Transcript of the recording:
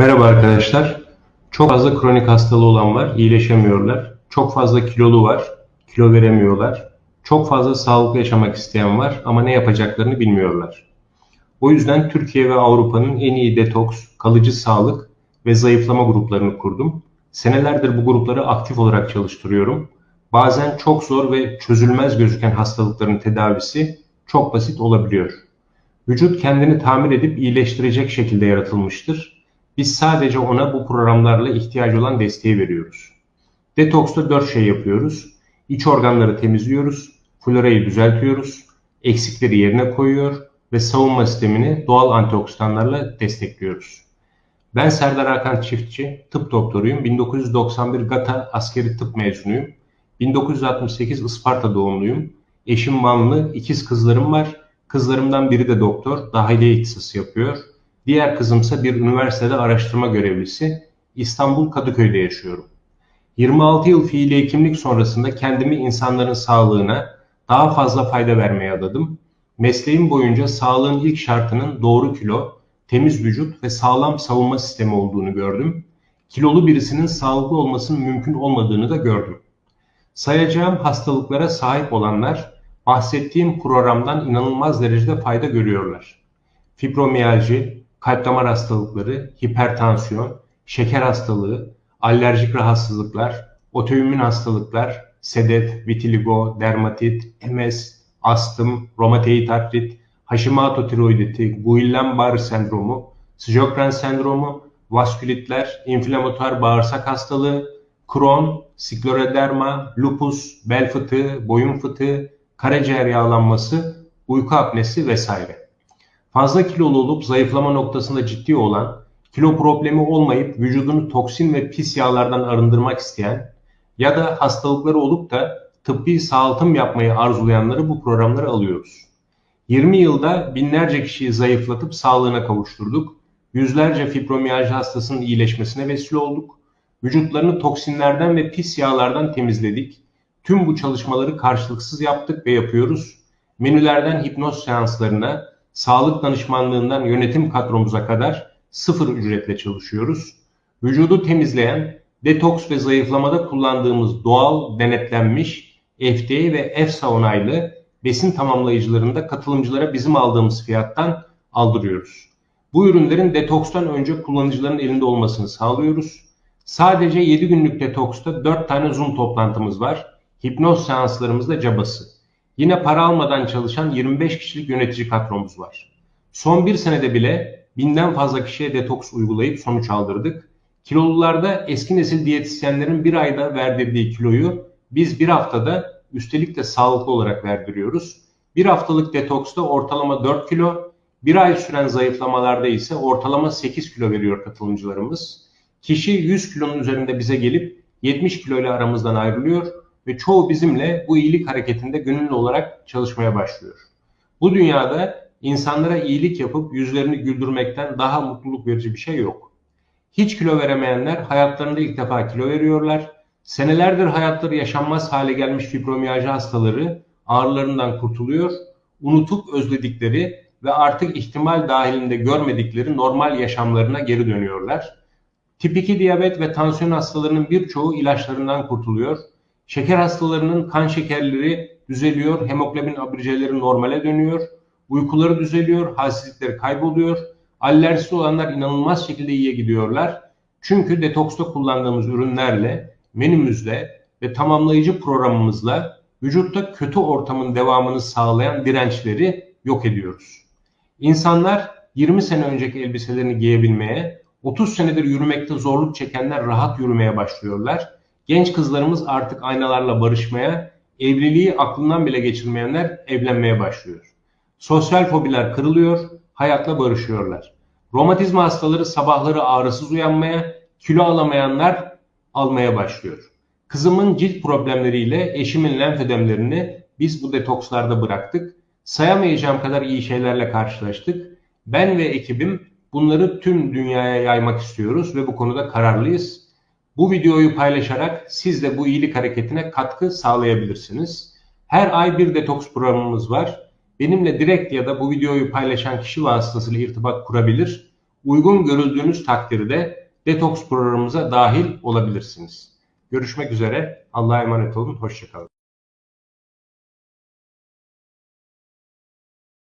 Merhaba arkadaşlar. Çok fazla kronik hastalığı olan var, iyileşemiyorlar. Çok fazla kilolu var, kilo veremiyorlar. Çok fazla sağlıklı yaşamak isteyen var ama ne yapacaklarını bilmiyorlar. O yüzden Türkiye ve Avrupa'nın en iyi detoks, kalıcı sağlık ve zayıflama gruplarını kurdum. Senelerdir bu grupları aktif olarak çalıştırıyorum. Bazen çok zor ve çözülmez gözüken hastalıkların tedavisi çok basit olabiliyor. Vücut kendini tamir edip iyileştirecek şekilde yaratılmıştır. Biz sadece ona bu programlarla ihtiyacı olan desteği veriyoruz. Detoksta 4 şey yapıyoruz. İç organları temizliyoruz, florayı düzeltiyoruz, eksikleri yerine koyuyor ve savunma sistemini doğal antioksidanlarla destekliyoruz. Ben Serdar Hakan Çiftçi, tıp doktoruyum. 1991 GATA askeri tıp mezunuyum. 1968 Isparta doğumluyum. Eşim Vanlı, ikiz kızlarım var. Kızlarımdan biri de doktor, dahiliye ihtisası yapıyor. Diğer kızımsa bir üniversitede araştırma görevlisi. İstanbul Kadıköy'de yaşıyorum. 26 yıl fiili hekimlik sonrasında kendimi insanların sağlığına daha fazla fayda vermeye adadım. Mesleğim boyunca sağlığın ilk şartının doğru kilo, temiz vücut ve sağlam savunma sistemi olduğunu gördüm. Kilolu birisinin sağlıklı olmasının mümkün olmadığını da gördüm. Sayacağım hastalıklara sahip olanlar bahsettiğim programdan inanılmaz derecede fayda görüyorlar. Fibromiyalji, kalp damar hastalıkları, hipertansiyon, şeker hastalığı, alerjik rahatsızlıklar, otoimmün hastalıklar, sedef, vitiligo, dermatit, MS, astım, romatoid artrit, Hashimoto tiroiditi, Guillain-Barré sendromu, Sjogren sendromu, vaskülitler, inflamatuar bağırsak hastalığı, Crohn, skleroderma, lupus, bel fıtığı, boyun fıtığı, karaciğer yağlanması, uyku apnesi vesaire. Fazla kilolu olup zayıflama noktasında ciddi olan, kilo problemi olmayıp vücudunu toksin ve pis yağlardan arındırmak isteyen ya da hastalıkları olup da tıbbi sağaltım yapmayı arzulayanları bu programlara alıyoruz. 20 yılda binlerce kişiyi zayıflatıp sağlığına kavuşturduk. Yüzlerce fibromiyalji hastasının iyileşmesine vesile olduk. Vücutlarını toksinlerden ve pis yağlardan temizledik. Tüm bu çalışmaları karşılıksız yaptık ve yapıyoruz. Menülerden hipnoz seanslarına, sağlık danışmanlığından yönetim kadromuza kadar sıfır ücretle çalışıyoruz. Vücudu temizleyen, detoks ve zayıflamada kullandığımız doğal, denetlenmiş, FDA ve EFSA onaylı besin tamamlayıcılarında katılımcılara bizim aldığımız fiyattan aldırıyoruz. Bu ürünlerin detokstan önce kullanıcıların elinde olmasını sağlıyoruz. Sadece 7 günlük detoksta 4 tane Zoom toplantımız var. Hipnoz seanslarımız da cabası. Yine para almadan çalışan 25 kişilik yönetici kadromuz var. Son bir senede bile binden fazla kişiye detoks uygulayıp sonuç aldırdık. Kilolularda eski nesil diyetisyenlerin bir ayda verdirdiği kiloyu biz bir haftada üstelik de sağlıklı olarak verdiriyoruz. Bir haftalık detoksta ortalama 4 kilo, bir ay süren zayıflamalarda ise ortalama 8 kilo veriyor katılımcılarımız. Kişi 100 kilonun üzerinde bize gelip 70 kilo ile aramızdan ayrılıyor ve çoğu bizimle bu iyilik hareketinde gönüllü olarak çalışmaya başlıyor. Bu dünyada insanlara iyilik yapıp yüzlerini güldürmekten daha mutluluk verici bir şey yok. Hiç kilo veremeyenler hayatlarında ilk defa kilo veriyorlar. Senelerdir hayatları yaşanmaz hale gelmiş fibromiyalji hastaları ağrılarından kurtuluyor, unutup özledikleri ve artık ihtimal dahilinde görmedikleri normal yaşamlarına geri dönüyorlar. Tip 2 diyabet ve tansiyon hastalarının birçoğu ilaçlarından kurtuluyor. Şeker hastalarının kan şekerleri düzeliyor, hemoglobin abriceleri normale dönüyor, uykuları düzeliyor, halsizlikleri kayboluyor. Alerjisi olanlar inanılmaz şekilde iyiye gidiyorlar. Çünkü detoksta kullandığımız ürünlerle, menümüzle ve tamamlayıcı programımızla vücutta kötü ortamın devamını sağlayan dirençleri yok ediyoruz. İnsanlar 20 sene önceki elbiselerini giyebilmeye, 30 senedir yürümekte zorluk çekenler rahat yürümeye başlıyorlar. Genç kızlarımız artık aynalarla barışmaya, evliliği aklından bile geçirmeyenler evlenmeye başlıyor. Sosyal fobiler kırılıyor, hayatla barışıyorlar. Romatizma hastaları sabahları ağrısız uyanmaya, kilo alamayanlar almaya başlıyor. Kızımın cilt problemleriyle eşimin lenfödemlerini biz bu detokslarda bıraktık. Sayamayacağım kadar iyi şeylerle karşılaştık. Ben ve ekibim bunları tüm dünyaya yaymak istiyoruz ve bu konuda kararlıyız. Bu videoyu paylaşarak siz de bu iyilik hareketine katkı sağlayabilirsiniz. Her ay bir detoks programımız var. Benimle direkt ya da bu videoyu paylaşan kişi vasıtasıyla irtibat kurabilir. Uygun görüldüğünüz takdirde detoks programımıza dahil olabilirsiniz. Görüşmek üzere. Allah'a emanet olun. Hoşçakalın.